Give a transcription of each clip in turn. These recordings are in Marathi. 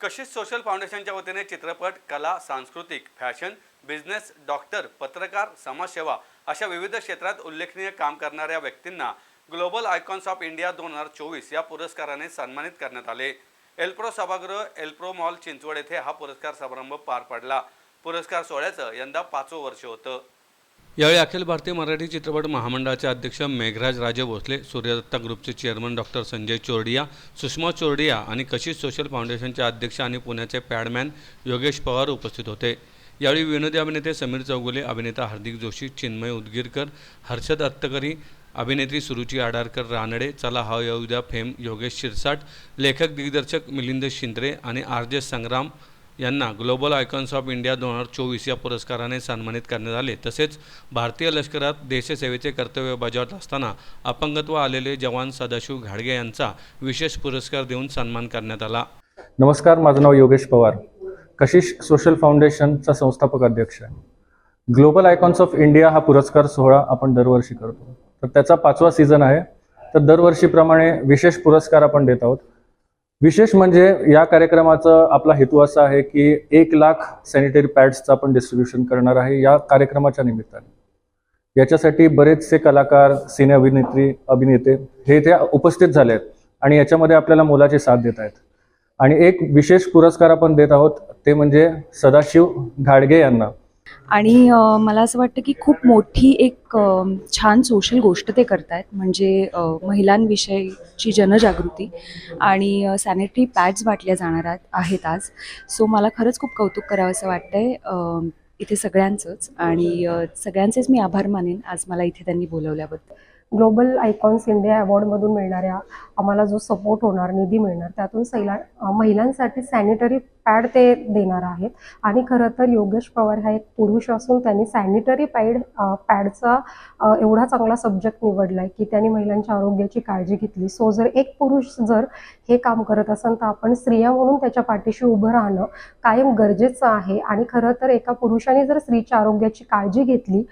कशिश सोशल फाउंडेशनच्या वतीने चित्रपट कला सांस्कृतिक फॅशन बिझनेस डॉक्टर पत्रकार समाजसेवा अशा विविध क्षेत्रात उल्लेखनीय काम करणाऱ्या व्यक्तींना ग्लोबल आयकॉन्स ऑफ इंडिया दोन हजार चोवीस या पुरस्काराने सन्मानित करण्यात आले. एल्प्रो सभागृह एल्प्रो मॉल चिंचवड येथे हा पुरस्कार समारंभ पार पडला. पुरस्कार सोहळ्याचं यंदा पाचवं वर्ष होतं. यावेळी अखिल भारतीय मराठी चित्रपट महामंडळाचे अध्यक्ष मेघराज राजे भोसले सूर्यदत्ता ग्रुपचे चेअरमन डॉक्टर संजय चोरडिया सुषमा चोरडिया आणि कशिश सोशल फाउंडेशनचे अध्यक्ष आणि पुण्याचे पॅडमॅन योगेश पवार उपस्थित होते. यावेळी विनोदी अभिनेते समीर चौगुले अभिनेता हार्दिक जोशी चिन्मय उदगीरकर हर्षद अत्तकरी अभिनेत्री सुरुची आडारकर रानडे चला हा येऊ द्या फेम योगेश शिरसाट लेखक दिग्दर्शक मिलिंद शिंद्रे आणि आर जे संग्राम यांना ग्लोबल आयकॉन्स ऑफ इंडिया दोन हजार चोवीस या पुरस्काराने सन्मानित करण्यात आले. तसेच भारतीय लष्करात देशसेवेचे कर्तव्य बजावत असताना अपंगत्व आलेले जवान सदाशिव घाडगे यांचा विशेष पुरस्कार देऊन सन्मान करण्यात आला. नमस्कार माझं नाव योगेश पवार. कशिश सोशल फाउंडेशनचा संस्थापक अध्यक्ष आहे. ग्लोबल आयकॉन्स ऑफ इंडिया हा पुरस्कार सोहळा आपण दरवर्षी करतो. तर त्याचा पाचवा सीझन आहे. तर दरवर्षीप्रमाणे विशेष पुरस्कार आपण देत आहोत. विशेष म्हणजे या कार्यक्रमाचा आपला हेतू असा आहे की एक लाख सॅनिटरी पॅड्सचं आपण डिस्ट्रीब्युशन करणार आहे या कार्यक्रमाच्या निमित्ताने. याच्यासाठी बरेचसे कलाकार सिने अभिनेत्री अभिनेते हे इथे उपस्थित झाले आहेत आणि याच्यामध्ये आपल्याला मोलाची साथ देत आहेत. आणि एक विशेष पुरस्कार आपण देत आहोत ते म्हणजे सदाशिव घाडगे यांना. आणि मला असं वाटतं की खूप मोठी एक छान सोशल गोष्ट ते करतायत. म्हणजे महिलांविषयीची जनजागृती आणि सॅनिटरी पॅड्स वाटल्या जाणार आहेत- आज. सो मला खरंच खूप कौतुक करावं असं वाटतंय इथे सगळ्यांचंच. आणि सगळ्यांचेच मी आभार मानेन आज मला इथे त्यांनी बोलवल्याबद्दल. ग्लोबल आयकॉन्स इंडिया अवॉर्डमधून मिळणाऱ्या आम्हाला जो सपोर्ट होणार निधी मिळणार त्यातून सैला महिलांसाठी सॅनिटरी पॅड ते देणार आहेत. आणि खरं तर योगेश पवार हा एक पुरुष असून त्यांनी सॅनिटरी पॅड पॅडचा एवढा चांगला सब्जेक्ट निवडला आहे की त्यांनी महिलांच्या आरोग्याची काळजी घेतली. सो जर एक पुरुष जर हे काम करत असेल तर आपण स्त्रिया म्हणून त्याच्या पाठीशी उभं राहणं कायम गरजेचं आहे. आणि खरं तर एका पुरुषाने जर स्त्रीच्या आरोग्याची काळजी घेतली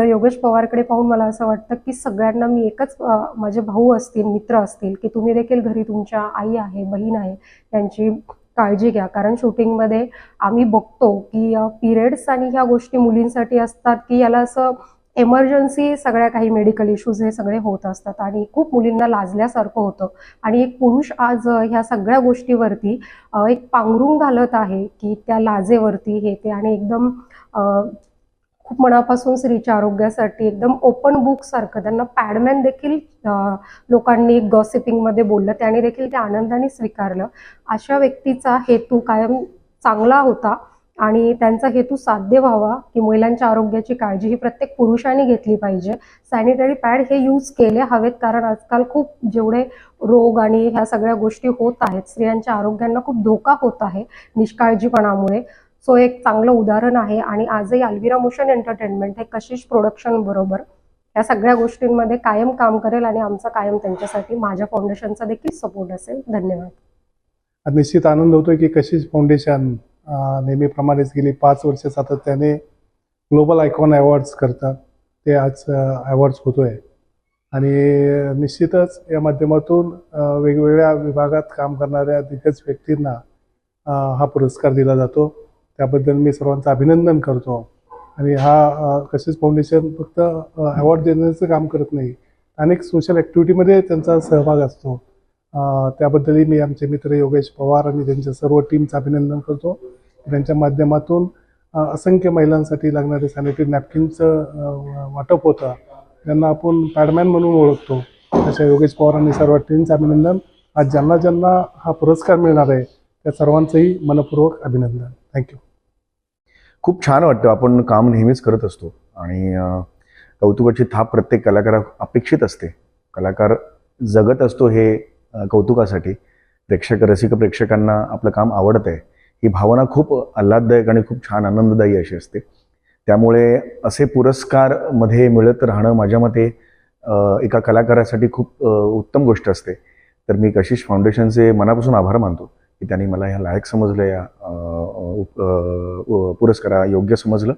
तर योगेश पवारकडे पाहून मला असं वाटतं की सगळ्यांना मी एकच माझे भाऊ असतील मित्र असतील की तुम्ही देखील घरी तुमच्या आई आहे बहीण आहे त्यांची काळजी घ्या. कारण शूटिंगमध्ये आम्ही बघतो की पिरियड्स आणि ह्या गोष्टी मुलींसाठी असतात की याला असं एमर्जन्सी सगळ्या काही मेडिकल इश्यूज हे सगळे होत असतात आणि खूप मुलींना लाजल्यासारखं होतं. आणि एक पुरुष आज ह्या सगळ्या गोष्टीवरती एक पांघरून घालत आहे की त्या लाजेवरती हे ते आणि एकदम खूप मनापासून स्त्रीच्या आरोग्यासाठी एकदम ओपन बुक सारखं. त्यांना पॅडमॅन देखील लोकांनी गॉसिपिंगमध्ये बोललं. त्याने देखील ते आनंदाने स्वीकारलं. अशा व्यक्तीचा हेतू कायम चांगला होता आणि त्यांचा हेतू साध्य व्हावा की महिलांच्या आरोग्याची काळजी ही प्रत्येक पुरुषाने घेतली पाहिजे. सॅनिटरी पॅड हे यूज केले हवेत कारण आजकाल खूप जेवढे रोग आणि ह्या सगळ्या गोष्टी होत आहेत स्त्रियांच्या आरोग्यांना खूप धोका होत आहे निष्काळजीपणामुळे. सो एक चांगलं उदाहरण आहे. आणि आजही अल्विरा मोशन एंटरटेनमेंट हे कशिश प्रोडक्शन बरोबर या सगळ्या गोष्टींमध्ये कायम काम करेल आणि आमचा कायम त्यांच्यासाठी माझ्या फाउंडेशनचा देखील सपोर्ट असेल. धन्यवाद. निश्चित आनंद होतोय की कशिश फाउंडेशन नेहमीप्रमाणेच गेली पाच वर्ष सातत्याने ग्लोबल आयकॉन अवॉर्ड्स करतात. ते आज अवॉर्ड्स होतोय. आणि निश्चितच या माध्यमातून वेगवेगळ्या विभागात काम करणाऱ्या दिग्गज व्यक्तींना हा पुरस्कार दिला जातो. त्याबद्दल मी सर्वांचं अभिनंदन करतो. आणि हा कशीच फाउंडेशन फक्त अवॉर्ड देण्याचं काम करत नाही. अनेक सोशल ॲक्टिव्हिटीमध्ये त्यांचा सहभाग असतो. त्याबद्दलही मी आमचे मित्र योगेश पवार आणि त्यांच्या सर्व टीमचं अभिनंदन करतो. त्यांच्या माध्यमातून असंख्य महिलांसाठी लागणारे सॅनिटरी नॅपकिनचं वाटप होतं. त्यांना आपण पॅडमॅन म्हणून ओळखतो. अशा योगेश पवार आणि सर्व टीमचं अभिनंदन. आज ज्यांना ज्यांना हा पुरस्कार मिळणार आहे त्या सर्वांचंही मनपूर्वक अभिनंदन. थँक्यू खूप छान वाटतं. आपण काम नेहमीच करत असतो. आणि कौतुकाची थाप प्रत्येक कलाकारा अपेक्षित असते. कलाकार जगत असतो हे कौतुकासाठी. प्रेक्षक रसिक प्रेक्षकांना आपलं काम आवडत आहे. ही भावना खूप आल्हाददायक आणि खूप छान आनंददायी अशी असते. त्यामुळे असे पुरस्कारमध्ये मिळत राहणं माझ्या मते एका कलाकारासाठी खूप उत्तम गोष्ट असते. तर मी कशिश फाउंडेशनचे मनापासून आभार मानतो. की त्यांनी मला ह्या लायक समजलं या उप- पुरस्कारा योग्य समजलं.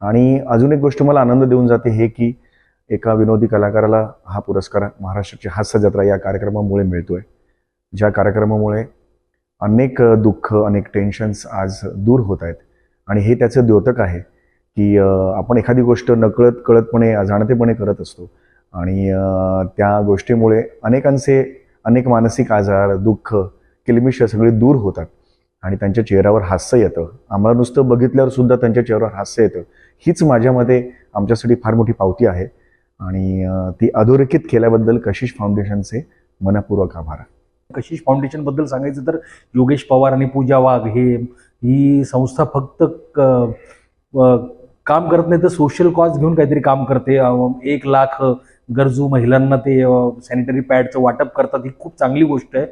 आणि अजून एक गोष्ट मला आनंद देऊन जाते हे की एका विनोदी कलाकाराला हा पुरस्कार महाराष्ट्राची हास्य जत्रा या कार्यक्रमामुळे मिळतोय. ज्या कार्यक्रमामुळे अनेक दुःख अनेक टेन्शन्स आज दूर होत आहेत. आणि हे त्याचं द्योतक आहे की आपण एखादी गोष्ट नकळत कळतपणे अजाणतेपणे करत असतो. आणि त्या गोष्टीमुळे अनेकांचे अनेक मानसिक आजार दुःख किलमिश सगळे दूर होतात आणि त्यांच्या चेहऱ्यावर हास्य येतं. आम्हाला नुसतं बघितल्यावर सुद्धा त्यांच्या चेहऱ्यावर हास्य येतं. हीच माझ्यामध्ये आमच्यासाठी फार मोठी पावती आहे. आणि ती अधोरेखित केल्याबद्दल कशिश फाउंडेशनचे मनपूर्वक आभार. कशिश फाउंडेशनबद्दल सांगायचं तर योगेश पवार आणि पूजा वाघ हे ही संस्था फक्त क- काम करत नाही तर सोशल कॉज घेऊन काहीतरी काम करते. एक लाख गरजू महिलांना ते सॅनिटरी पॅडचं वाटप करतात ही खूप चांगली गोष्ट आहे.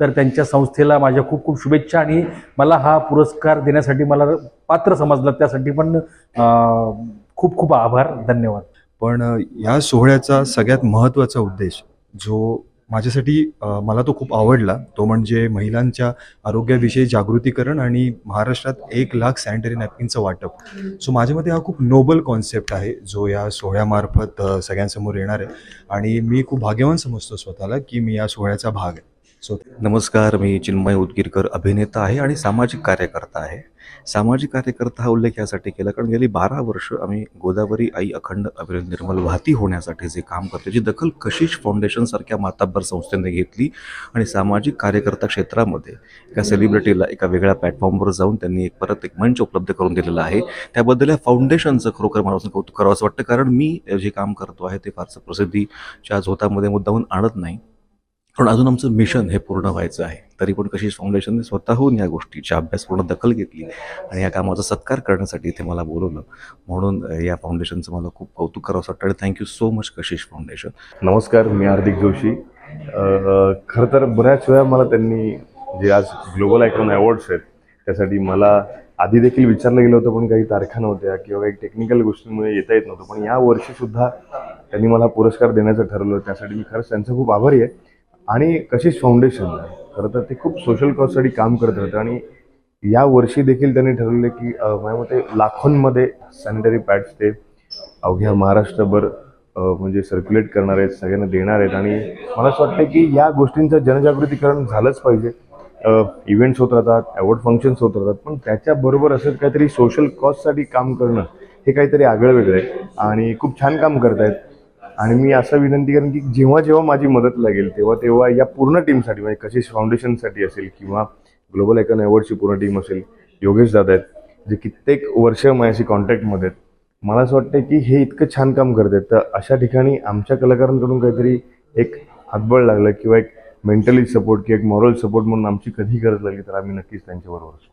तर त्यांच्या संस्थेला माझ्या खूप खूप शुभेच्छा आणि मला हा पुरस्कार देण्यासाठी मला पात्र समजलं त्यासाठी पण खूप खूप आभार धन्यवाद. पण या सोहळ्याचा सगळ्यात महत्त्वाचा उद्देश जो माझ्यासाठी मला तो खूप आवडला तो म्हणजे महिलांच्या आरोग्याविषयी जागृतीकरण आणि महाराष्ट्रात एक लाख सॅनिटरी नॅपकिनचं वाटप. सो माझ्या मते हा खूप नोबल कॉन्सेप्ट आहे जो या सोहळ्यामार्फत सगळ्यांसमोर येणार आहे. आणि मी खूप भाग्यवान समजतो स्वतःला की मी या सोहळ्याचा भाग आहे. सो नमस्कार मी चिन्मय उदगीरकर अभिनेता आहे आणि सामाजिक कार्यकर्ता आहे. सामाजिक कार्यकर्ता हा उल्लेख यासाठी केला कारण गेली बारा वर्ष आम्ही गोदावरी आई अखंड अभियान निर्मल वाहती होण्यासाठी जे काम करतो जी दखल कशिश फाउंडेशनसारख्या माताब्बर संस्थेने घेतली आणि सामाजिक कार्यकर्ता क्षेत्रामध्ये एका सेलिब्रिटीला एका वेगळ्या प्लॅटफॉर्मवर जाऊन त्यांनी एक परत एक मंच उपलब्ध करून दिलेला आहे. त्याबद्दल या फाउंडेशनचं खरोखर मला कौतुक करावं असं वाटतं कारण मी जे काम करतो आहे ते फारसं प्रसिद्धीच्या झोतामध्ये मुद्दाहून आणत नाही. पण अजून आमचं मिशन हे पूर्ण व्हायचं आहे. तरी पण कशी फाउंडेशनने स्वतःहून या गोष्टीची अभ्यासपूर्ण दखल घेतली आणि या कामाचा सत्कार करण्यासाठी इथे मला बोलवलं. म्हणून या फाउंडेशनचं मला खूप कौतुक करावं वाटतं. आणि thank you so much Kashish foundation नमस्कार मी हार्दिक जोशी. खरं तर बऱ्याच वेळा मला त्यांनी जे आज ग्लोबल आयकॉन अवॉर्ड्स आहेत त्यासाठी मला आधी देखील विचारलं गेलं होतं पण काही तारखा नव्हत्या किंवा काही टेक्निकल गोष्टींमुळे येता येत नव्हतं. पण या वर्षीसुद्धा त्यांनी मला पुरस्कार देण्याचं ठरवलं. त्यासाठी मी खरंच त्यांचं खूप आभारी आहे. आणि कशीच फाउंडेशन खरं तर ते खूप सोशल कॉजसाठी काम करत राहतं आणि या वर्षी देखील त्यांनी ठरवले की माझ्या मते लाखोंमध्ये सॅनिटरी पॅड्स ते अवघ्या महाराष्ट्रभर म्हणजे सर्क्युलेट करणार आहेत सगळ्यांना देणार आहेत. आणि मला असं वाटतं की या गोष्टींचं जनजागृतीकरण झालंच पाहिजे. इव्हेंट्स होत राहतात अवॉर्ड फंक्शन्स होत राहतात पण त्याच्याबरोबर असं काहीतरी सोशल कॉजसाठी काम करणं हे काहीतरी आगळं वेगळं आहे. आणि खूप छान काम करतायत. आणि मी असं विनंती करेन की जेव्हा जेव्हा माझी मदत लागेल तेव्हा तेव्हा या पूर्ण टीमसाठी म्हणजे कशिश फाउंडेशनसाठी असेल किंवा ग्लोबल आयकॉन अवॉर्डची पूर्ण टीम असेल योगेश दादा आहेत जे कित्येक वर्ष माझ्याशी कॉन्टॅक्टमध्ये आहेत मला असं वाटतं की हे इतकं छान काम करतात तर अशा ठिकाणी आमच्या कलाकारांकडून काहीतरी एक हातबळ लागलं किंवा एक मेंटली सपोर्ट किंवा एक मॉरल सपोर्ट म्हणून आमची कधी गरज लागली तर आम्ही नक्कीच त्यांच्याबरोबर असू.